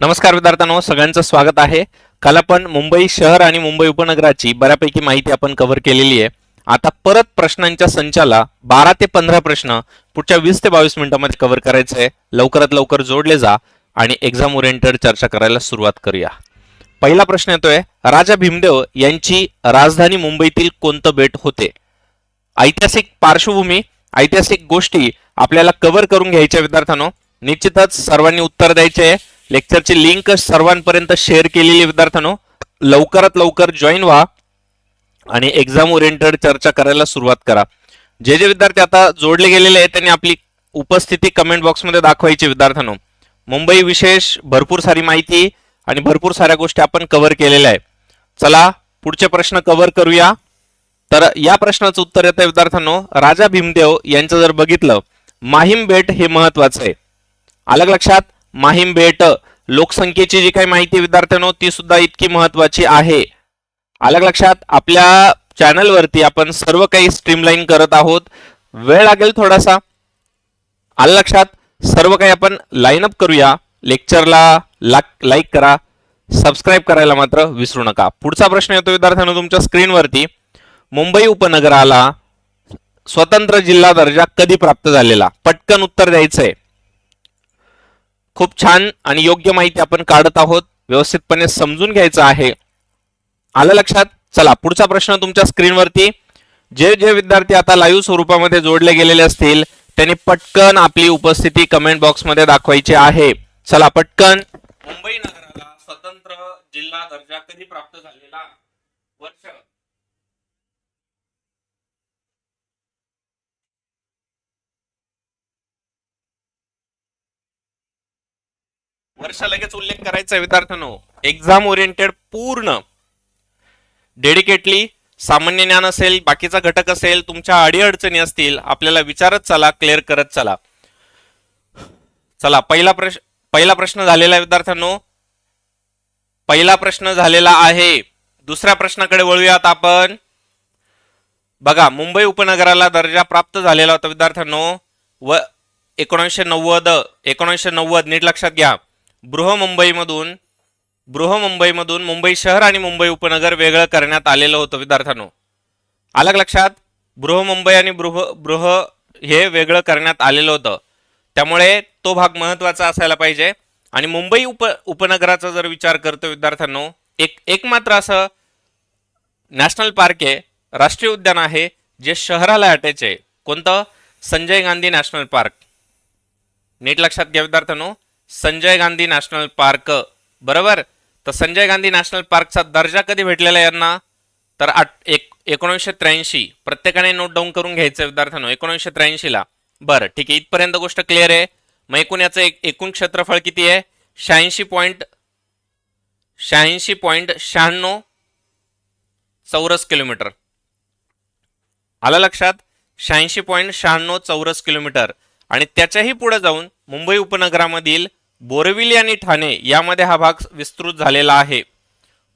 नमस्कार विद्यार्थ्यांनो सगळ्यांचं स्वागत आहे. काल आपण मुंबई शहर आणि मुंबई उपनगराची बऱ्यापैकी माहिती आपण कव्हर केलेली आहे. आता परत प्रश्नांच्या संचाला बारा ते पंधरा प्रश्न पुढच्या वीस ते बावीस मिनिटांमध्ये कव्हर करायचे आहे. लवकरात लवकर जोडले जा आणि एक्झाम ओरिएंटेड चर्चा करायला सुरुवात करूया. पहिला प्रश्न येतोय राजा भीमदेव यांची राजधानी मुंबईतील कोणतं बेट होते? ऐतिहासिक पार्श्वभूमी ऐतिहासिक गोष्टी आपल्याला कव्हर करून घ्यायच्या विद्यार्थ्यांनो. निश्चितच सर्वांनी उत्तर द्यायचे आहे. लेक्चरची लिंक सर्वांपर्यंत शेअर केलेली विद्यार्थ्यांनो. लवकरात लवकर जॉईन व्हा आणि एक्झाम ओरिएंटेड चर्चा करायला सुरुवात करा. जे जे विद्यार्थी आता जोडले गेलेले आहेत त्यांनी आपली उपस्थिती कमेंट बॉक्समध्ये दाखवायची विद्यार्थ्यांनो. मुंबई विशेष भरपूर सारी माहिती आणि भरपूर साऱ्या गोष्टी आपण कव्हर केलेल्या आहे चला पुढचे प्रश्न कव्हर करूया. तर या प्रश्नाचं उत्तर येतं विद्यार्थ्यांनो. राजा भीमदेव यांचं जर बघितलं माहीम बेट हे महत्वाचं आहे. अलग लक्षात? माहीम बेट लोकसंख्येची जी काही माहिती विद्यार्थ्यांनो ती सुद्धा इतकी महत्वाची आहे. अलग लक्षात? आपल्या चॅनलवरती आपण सर्व काही स्ट्रीमलाईन करत आहोत. वेळ लागेल थोडासा. आलं लक्षात? सर्व काही आपण लाईन अप करूया. लेक्चरला लाईक करा. सबस्क्राईब करायला मात्र विसरू नका. पुढचा प्रश्न येतो विद्यार्थ्यांनो तुमच्या स्क्रीनवरती मुंबई उपनगराला स्वतंत्र जिल्हा दर्जा कधी प्राप्त झालेला? पटकन उत्तर द्यायचं आहे खूप छान आणि योग्य माहिती आपण काढत आहोत. व्यवस्थितपणे समजून घ्यायचं आहे. आलं लक्षात? चला पुढचा प्रश्न तुमच्या स्क्रीनवरती. जे जे विद्यार्थी आता लाईव्ह स्वरूपामध्ये जोडले गेलेले असतील त्यांनी पटकन आपली उपस्थिती कमेंट बॉक्समध्ये दाखवायची आहे. चला पटकन. मुंबई नगराला स्वतंत्र जिल्हा दर्जा कधी प्राप्त झालेला? वर्ष हर्ष लगेच उल्लेख करायचा विद्यार्थ्यांनो. एक्झाम ओरिएंटेड पूर्ण. डेडिकेटली सामान्य ज्ञान असेल बाकीचा घटक असेल तुमच्या अडीअडचणी असतील आपल्याला विचारत चला क्लिअर करत चला. चला पहिला प्रश्न पहिला प्रश्न झालेला आहे विद्यार्थ्यांनो. पहिला प्रश्न झालेला आहे. दुसऱ्या प्रश्नाकडे वळूयात आपण. बघा मुंबई उपनगराला दर्जा प्राप्त झालेला होता विद्यार्थ्यांनो. व एकोणीसशे नव्वद एकोणीसशे नव्वद नीट लक्षात घ्या. बृहमुंबईमधून बृहमुंबईमधून मुंबई शहर आणि मुंबई उपनगर वेगळं करण्यात आलेलं होतं विद्यार्थ्यांनो. अलग लक्षात? बृहमुंबई आणि बृह बृह हे वेगळं करण्यात आलेलं होतं. त्यामुळे तो भाग महत्त्वाचा असायला पाहिजे. आणि मुंबई उप उपनगराचा जर विचार करतो विद्यार्थ्यांनो एक एकमात्र असं नॅशनल पार्क आहे राष्ट्रीय उद्यान आहे जे शहराला अटॅच आहे. कोणतं? Sanjay Gandhi national park. नीट लक्षात घ्या विद्यार्थ्यांनो. संजय गांधी नॅशनल पार्क बरोबर? तर संजय गांधी नॅशनल पार्कचा दर्जा कधी भेटलेला आहे यांना? तर आठ एक एकोणीसशे त्र्याऐंशी. प्रत्येकाने नोट डाऊन करून घ्यायचं विद्यार्थ्यांनो एकोणीसशे त्र्याऐंशीला बरं ठीक आहे इथपर्यंत गोष्ट क्लिअर आहे. मग एकूण याचं एक एकूण क्षेत्रफळ किती आहे? शहाऐंशी पॉईंट शहाऐंशी पॉईंट शहाण्णव चौरस किलोमीटर. आलं लक्षात? शहाऐंशी पॉईंट शहाण्णव चौरस किलोमीटर. आणि त्याच्याही पुढे जाऊन मुंबई उपनगरामधील बोरविली आणि ठाणे यामध्ये हा भाग विस्तृत झालेला आहे.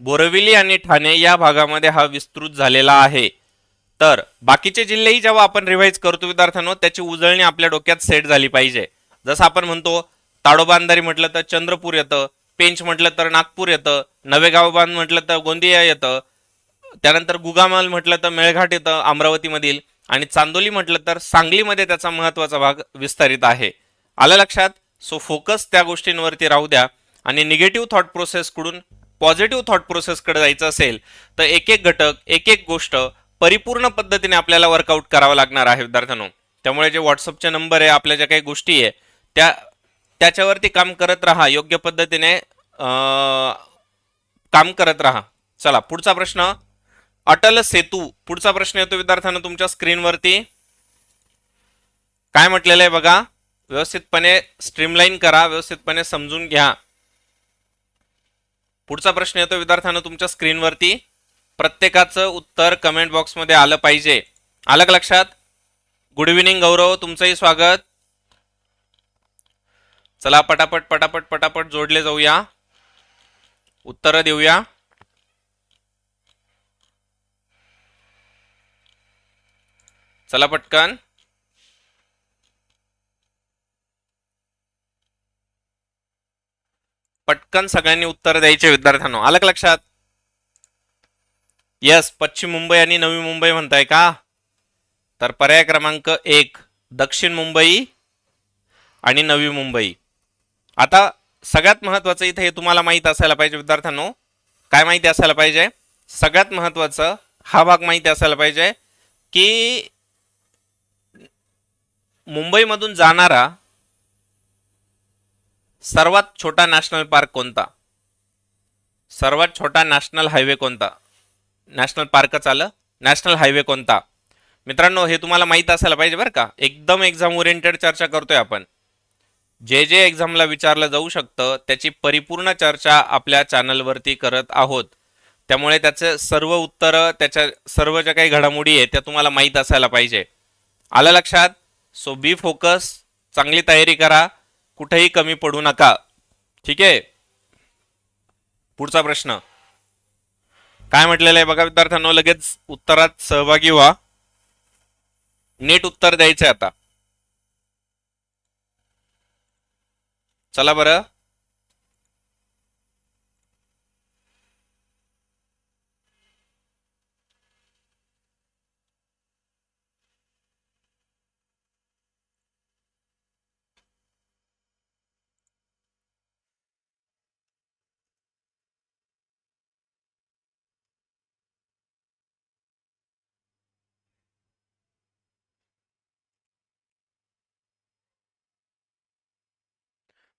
बोरविली आणि ठाणे या भागामध्ये हा विस्तृत झालेला आहे. तर बाकीचे जिल्हेही जेव्हा आपण रिवाईज करतो विद्यार्थ्यांनो त्याची उजळणी आपल्या डोक्यात सेट झाली पाहिजे. जसं आपण म्हणतो ताडोबांधारी म्हटलं तर चंद्रपूर येतं पेंच म्हटलं तर नागपूर येतं नवेगाव बांध म्हटलं तर गोंदिया येतं त्यानंतर गुगामाल म्हटलं तर मेळघाट येतं अमरावतीमधील आणि चांदोली म्हटलं तर सांगलीमध्ये त्याचा महत्त्वाचा भाग विस्तारित आहे. आलं लक्षात? सो फोकस त्या गोष्टींवरती राहू द्या. आणि निगेटिव्ह थॉट प्रोसेसकडून पॉझिटिव्ह थॉट प्रोसेसकडे जायचं असेल तर एक एक घटक एक एक गोष्ट परिपूर्ण पद्धतीने आपल्याला वर्कआउट करावं लागणार आहे विद्यार्थ्यांनो. त्यामुळे जे व्हॉट्सअपचे नंबर आहे आपल्या ज्या काही गोष्टी आहे त्या त्याच्यावरती काम करत राहा. योग्य पद्धतीने काम करत राहा. चला पुढचा प्रश्न. अटल सेतू पुढचा प्रश्न येतो विद्यार्थ्यांना तुमच्या स्क्रीनवरती काय म्हटलेलं आहे बघा? व्यवस्थितपणे स्ट्रीमलाईन करा व्यवस्थितपणे समजून घ्या. पुढचा प्रश्न येतो विद्यार्थ्यांना तुमच्या स्क्रीनवरती. प्रत्येकाचं उत्तर कमेंट बॉक्समध्ये आलं पाहिजे. आलं का लक्षात? गुड इव्हिनिंग गौरव तुमचंही स्वागत. चला पटापट पटापट पटापट जोडले जाऊया. उत्तरं देऊया. चला पटकन. पटकन सगळ्यांनी उत्तर द्यायचे विद्यार्थ्यांनो. आलं लक्षात? यस पश्चिम मुंबई आणि नवी मुंबई म्हणताय का? तर पर्याय क्रमांक एक दक्षिण मुंबई आणि नवी मुंबई. आता सगळ्यात महत्वाचं इथे हे तुम्हाला माहीत असायला पाहिजे विद्यार्थ्यांनो. काय माहिती असायला पाहिजे? सगळ्यात महत्वाचं हा भाग माहिती असायला पाहिजे की मुंबईमधून जाणारा सर्वात छोटा नॅशनल पार्क कोणता? सर्वात छोटा नॅशनल हायवे कोणता? नॅशनल पार्कच आलं. नॅशनल हायवे कोणता? मित्रांनो हे तुम्हाला माहीत असायला पाहिजे बरं का. एकदम एक्झाम ओरिएंटेड चर्चा करतोय आपण. जे जे एक्झामला विचारलं जाऊ शकतं त्याची परिपूर्ण चर्चा आपल्या चॅनलवरती करत आहोत. त्यामुळे त्याचे सर्व उत्तरं त्याच्या सर्व ज्या काही घडामोडी आहेत त्या तुम्हाला माहीत असायला पाहिजे. आलं लक्षात? सो बी फोकस चांगली तयारी करा. कुठेही कमी पडू नका. ठीक आहे? पुढचा प्रश्न. काय म्हटलेलं आहे बघा विद्यार्थ्यांनो लगेच उत्तरात सहभागी व्हा. नीट उत्तर द्यायचं आता. चला बरं.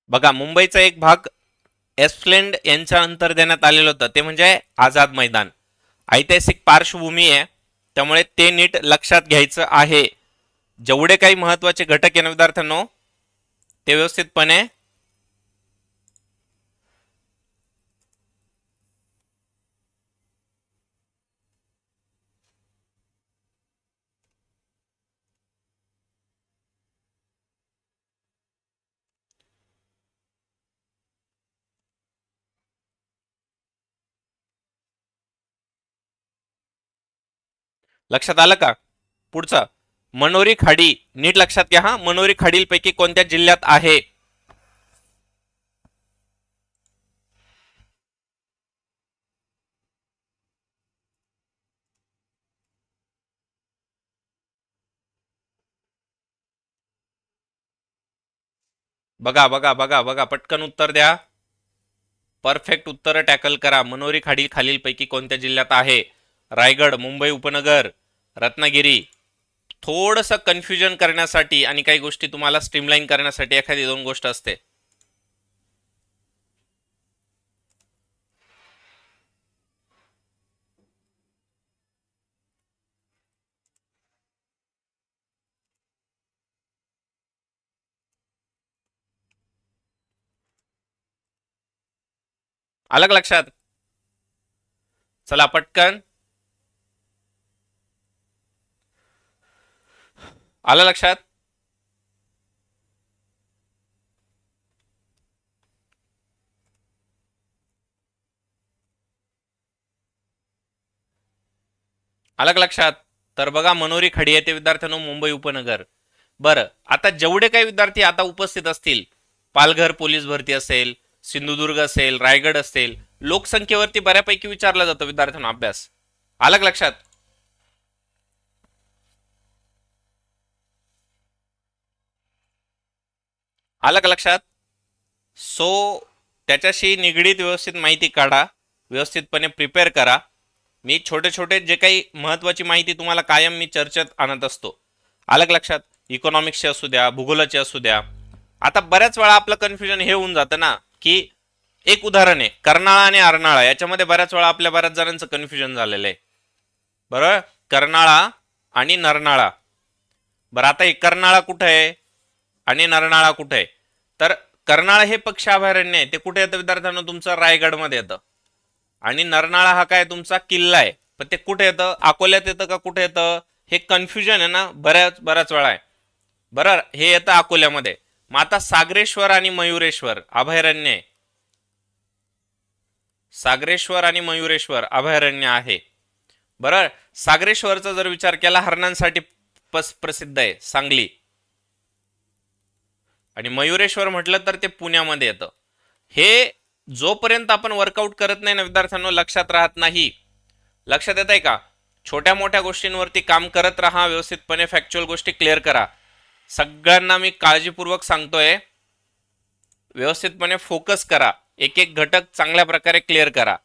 बघा मुंबईचा एक भाग एस्प्लेंड यांच्या अंतर देण्यात आलेलं होतं. ते म्हणजे आझाद मैदान. ऐतिहासिक पार्श्वभूमी आहे. त्यामुळे ते नीट लक्षात घ्यायचं आहे. जेवढे काही महत्त्वाचे घटक आहे ना विद्यार्थ्यांनो ते व्यवस्थितपणे लक्षात आलं का? पुढचं मनोरी खाडी. नीट लक्षात घ्या हा. मनोरी खाडीलपैकी कोणत्या जिल्ह्यात आहे? बघा बघा बघा बघा. पटकन उत्तर द्या. परफेक्ट उत्तर टॅकल करा. मनोरी खाडील खालीलपैकी कोणत्या जिल्ह्यात आहे? रायगड मुंबई उपनगर. रत्नागिरी. थोडंसं कन्फ्युजन करण्यासाठी आणि काही गोष्टी तुम्हाला स्ट्रीमलाईन करण्यासाठी एखादी दोन गोष्ट असते. अलग लक्षात? चला पटकन. आलं लक्षात? अलग लक्षात? तर बघा मनोरी खडी येते विद्यार्थ्यांनो मुंबई उपनगर. बरं आता जेवढे काही विद्यार्थी आता उपस्थित असतील पालघर पोलीस भरती असेल सिंधुदुर्ग असेल रायगड असेल लोकसंख्येवरती बऱ्यापैकी विचारला जातो विद्यार्थ्यांना अभ्यास. अलग लक्षात? आलं का लक्षात? सो त्याच्याशी निगडीत व्यवस्थित माहिती काढा व्यवस्थितपणे प्रिपेअर करा. मी छोटे छोटे जे काही महत्त्वाची माहिती तुम्हाला कायम मी चर्चेत आणत असतो. अलग लक्षात? इकॉनॉमिक्सची असू द्या भूगोलाची असू द्या. आता बऱ्याच वेळा आपलं कन्फ्युजन हे होऊन जातं ना की एक उदाहरण आहे कर्नाळा आणि अर्नाळा याच्यामध्ये बऱ्याच वेळा आपल्या बऱ्याच जणांचं कन्फ्युजन झालेलं आहे. बरोबर कर्नाळा आणि नरनाळा. बरं आता हे कर्नाळा कुठं आहे? आणि नरनाळा कुठे? आहे तर कर्नाळ हे पक्षी अभयारण्य आहे. ते कुठे येतं विद्यार्थ्यांना? तुमचं रायगडमध्ये येतं. आणि नरनाळा हा काय? तुमचा किल्ला आहे. पण ते कुठे येतं? अकोल्यात येतं का कुठे येतं? हे कन्फ्युजन आहे ना? बऱ्याच बऱ्याच वेळा आहे. बरं हे येतं अकोल्यामध्ये. मग आता सागरेश्वर आणि मयुरेश्वर अभयारण्य आहे. सागरेश्वर आणि मयुरेश्वर अभयारण्य आहे. बरं सागरेश्वरचा जर विचार केला हरणांसाठी पस प्रसिद्ध आहे सांगली. आणि मयुरेश्वर म्हटलं तर ते पुण्यामध्ये येतं. हे जोपर्यंत आपण वर्कआउट करत नाही ना विद्यार्थ्यांनो लक्षात राहत नाही. लक्षात येत आहे का? छोट्या मोठ्या गोष्टींवरती काम करत राहा व्यवस्थितपणे फॅक्च्युअल गोष्टी क्लिअर करा. सगळ्यांना मी काळजीपूर्वक सांगतोय व्यवस्थितपणे फोकस करा. एक एक घटक चांगल्या प्रकारे क्लिअर करा.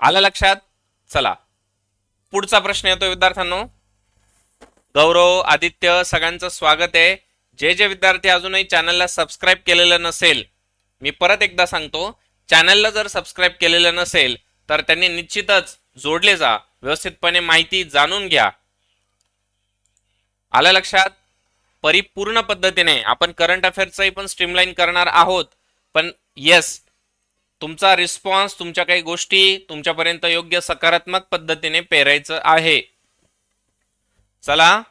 आलं लक्षात? चला. पुढचा प्रश्न येतो विद्यार्थ्यांनो. गौरव आदित्य सगळ्यांचं स्वागत आहे. जे जे विद्यार्थी अजूनही चॅनलला सबस्क्राईब केलेलं नसेल मी परत एकदा सांगतो चॅनलला जर सबस्क्राईब केलेलं नसेल तर त्यांनी निश्चितच जोडले जा व्यवस्थितपणे माहिती जाणून घ्या. आलं लक्षात? परिपूर्ण पद्धतीने आपण करंट अफेअर्सचंही पण स्ट्रीमलाईन करणार आहोत पण येस तुमचा रिस्पॉन्स तुमच्या काही गोष्टी तुमच्यापर्यंत योग्य सकारात्मक पद्धतीने पेरायचं आहे. चला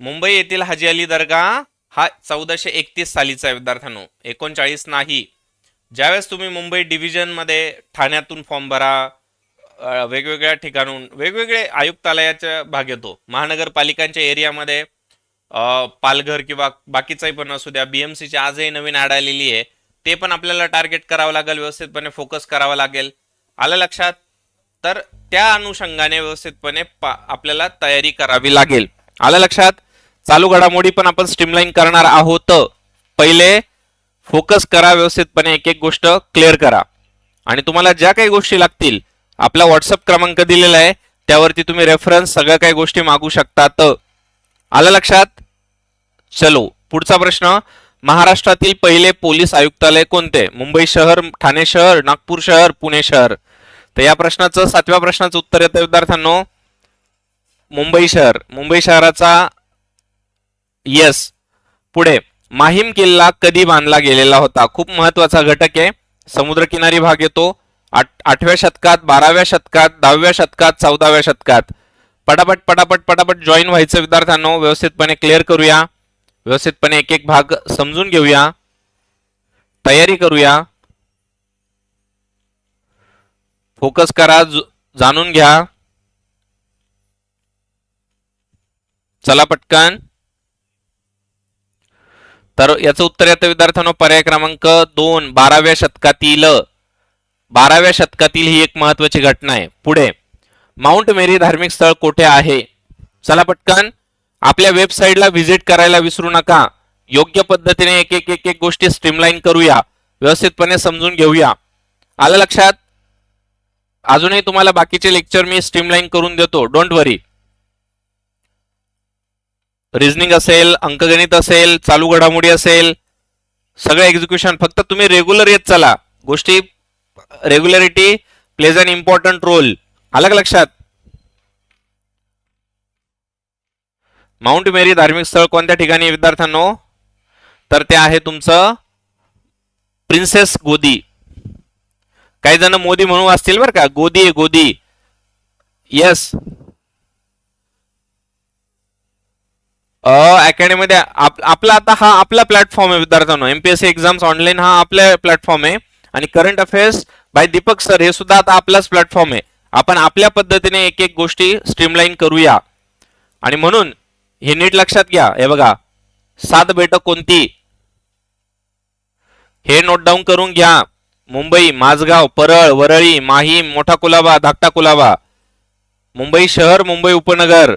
मुंबई येथील हाजी अली दर्गा हा चौदाशे एकतीस सालीचा आहे विद्यार्थ्यांनो. एकोणचाळीस नाही. ज्यावेळेस तुम्ही मुंबई डिव्हिजनमध्ये ठाण्यातून फॉर्म भरा वेगवेगळ्या ठिकाणून वेगवेगळे आयुक्तालयाच्या भाग येतो महानगरपालिकांच्या एरियामध्ये पालघर किंवा बाकीचाही पण असू द्या बी एम सीची आजही नवीन ऍड आलेली आहे. ते पण आपल्याला टार्गेट करावं लागेल व्यवस्थितपणे फोकस करावा लागेल. आलं लक्षात? तर त्या अनुषंगाने व्यवस्थितपणे पा- आपल्याला तयारी करावी लागेल. आलं लक्षात? चालू घडामोडी पण आपण स्ट्रीमलाईन करणार आहोत. पहिले फोकस करा व्यवस्थितपणे एक एक गोष्ट क्लिअर करा. आणि तुम्हाला ज्या काही गोष्टी लागतील आपला व्हॉट्सअप क्रमांक दिलेला आहे त्यावरती तुम्ही रेफरन्स सगळ्या काही गोष्टी मागू शकतात. आलं लक्षात? चलो पुढचा प्रश्न. महाराष्ट्रातील पहिले पोलीस आयुक्तालय कोणते? मुंबई शहर ठाणे शहर नागपूर शहर पुणे शहर? तर या प्रश्नाचं सातव्या प्रश्नाचं उत्तर येतं विद्यार्थ्यांनो. मुंबई शहर. मुंबई शहराचा येस पुढे माहीम किल्ला कधी बांधला गेलेला होता? खूप महत्त्वाचा घटक आहे. समुद्रकिनारी भाग येतो. आठ आठव्या शतकात बाराव्या शतकात दहाव्या शतकात चौदाव्या शतकात. पटापट पटापट पटापट जॉईन व्हायचं विद्यार्थ्यांनो व्यवस्थितपणे क्लिअर करूया. व्यवस्थितपणे एक एक भाग समजून घेऊया. तयारी करूया. फोकस करा जाणून घ्या. चला पटकन. तर याचं उत्तर येतं विद्यार्थ्यांनो पर्याय क्रमांक दोन बाराव्या शतकातील बाराव्या शतकातील ही एक महत्वाची घटना आहे. पुढे माउंट मेरी धार्मिक स्थळ कोठे आहे? चला पटकन आपल्या वेबसाईटला व्हिजिट करायला विसरू नका. योग्य पद्धतीने एक एक एक एक गोष्टी स्ट्रीमलाईन करूया. व्यवस्थितपणे समजून घेऊया. आलं लक्षात? अजूनही तुम्हाला बाकीचे लेक्चर मी स्ट्रीमलाईन करून देतो. डोंट वरी रिझनिंग असेल अंकगणित असेल चालू घडामोडी असेल सगळं एक्झिक्युशन फक्त तुम्ही रेग्युलर येत चला. गोष्टी regularity plays an important role आलं का लक्षात? माउंट मेरी धार्मिक स्थळ कोणत्या ठिकाणी विद्यार्थ्यांनो? तर ते आहे तुमचं प्रिन्सेस गोदी काही जण मोदी म्हणून असतील बरं का. गोदी गोदी येस अकॅडमीमध्ये आप, आपला आता हा आपला प्लॅटफॉर्म आहे विद्यार्थ्यांनो. एमपीएससी एक्झाम्स ऑनलाईन हा आपला प्लॅटफॉर्म आहे. आणि current affairs by Deepak sir हे सुद्धा आता आपलाच प्लॅटफॉर्म आहे. आपण आपल्या पद्धतीने एक एक गोष्टी स्ट्रीमलाईन करूया. आणि म्हणून हे नीट लक्षात घ्या. हे बघा. सात बैठक कोणती? हे नोट डाऊन करून घ्या. मुंबई माझगाव परळ वरळी माहीम मोठा कुलाबा धाकटा कुलाबा. मुंबई शहर मुंबई उपनगर.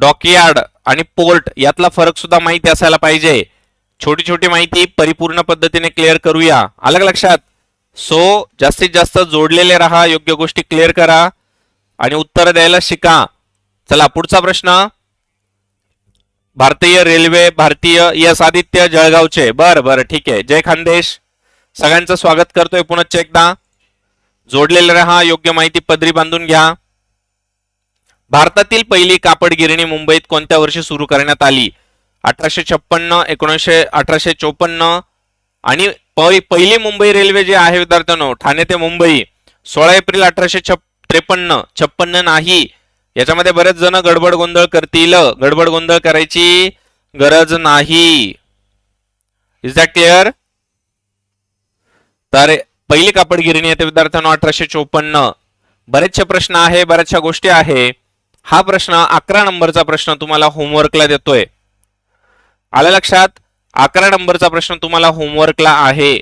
डॉकयार्ड आणि पोर्ट यातला फरक सुद्धा माहिती असायला पाहिजे. छोटी छोटी माहिती परिपूर्ण पद्धतीने क्लिअर करूया. अलग लक्षात? सो जास्तीत जास्त जोडलेले राहा योग्य गोष्टी क्लिअर करा आणि उत्तर द्यायला शिका. चला पुढचा प्रश्न. भारतीय रेल्वे भारतीय यस आदित्य जळगावचे. बर बर ठीक आहे. जय खानदेश. सगळ्यांचं स्वागत करतोय पुन्हा एकदा. जोडलेले राहा योग्य माहिती पदरी बांधून घ्या. भारतातील पहिली कापड गिरणी मुंबईत कोणत्या वर्षी सुरू करण्यात आली? अठराशे छप्पन्न एकोणीसशे अठराशे चोपन्न आणि पहिली मुंबई रेल्वे जे आहे विद्यार्थ्यांनो ठाणे ते मुंबई सोळा एप्रिल अठराशे छप त्रेपन्न छप्पन्न नाही. याच्यामध्ये बरेच जण गडबड गोंधळ करतील. गडबड गोंधळ करायची गरज नाही. इज दॅट क्लिअर तर पहिली कापड गिरणी येते विद्यार्थ्यांनो अठराशे चोपन्न. बरेचसे प्रश्न आहे बऱ्याचशा गोष्टी आहे. हा प्रश्न अकरा नंबरचा प्रश्न तुम्हाला होमवर्कला देतोय. आलं लक्षात? अकरा नंबरचा प्रश्न तुम्हाला होमवर्कला आहे.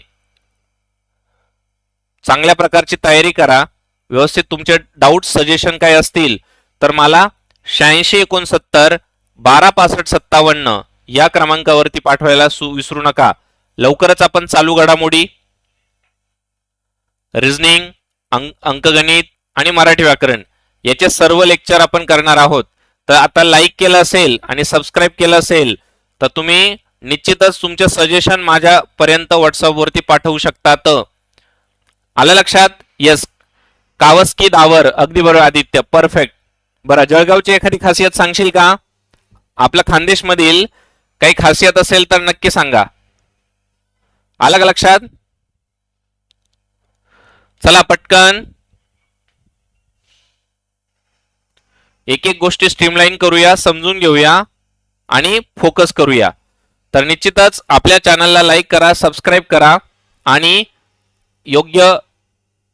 चांगल्या प्रकारची तयारी करा. व्यवस्थित तुमचे डाऊट सजेशन काय असतील तर मला शहाऐंशी एकोणसत्तर बारा पासष्ट सत्तावन्न या क्रमांकावरती पाठवायला सु विसरू नका. लवकरच आपण चालू घडामोडी. रिझनिंग अंकगणित आणि मराठी व्याकरण. याचे सर्व लेक्चर आपण करणार आहोत. तर आता लाईक केलं असेल आणि सबस्क्राईब केलं असेल तर तुम्ही निश्चितच तुमचे सजेशन माझ्यापर्यंत व्हॉट्सअपवरती पाठवू शकतात. आलं लक्षात? येस कावस्की दावर अगदी बरोबर आदित्य. परफेक्ट बरं जळगावची एखादी खासियत सांगशील का? आपल्या खानदेशमधील काही खासियत असेल तर नक्की सांगा. आलं का लक्षात? चला पटकन. एक एक गोष्टी स्ट्रीमलाईन करूया समजून घेऊया आणि फोकस करूया. तर निश्चितच आपल्या चॅनलला लाईक करा सबस्क्राईब करा आणि योग्य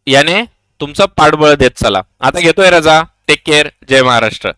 याने तुमचं पाठबळ देत चला. आता घेतोय रजा. टेक केअर जय महाराष्ट्र.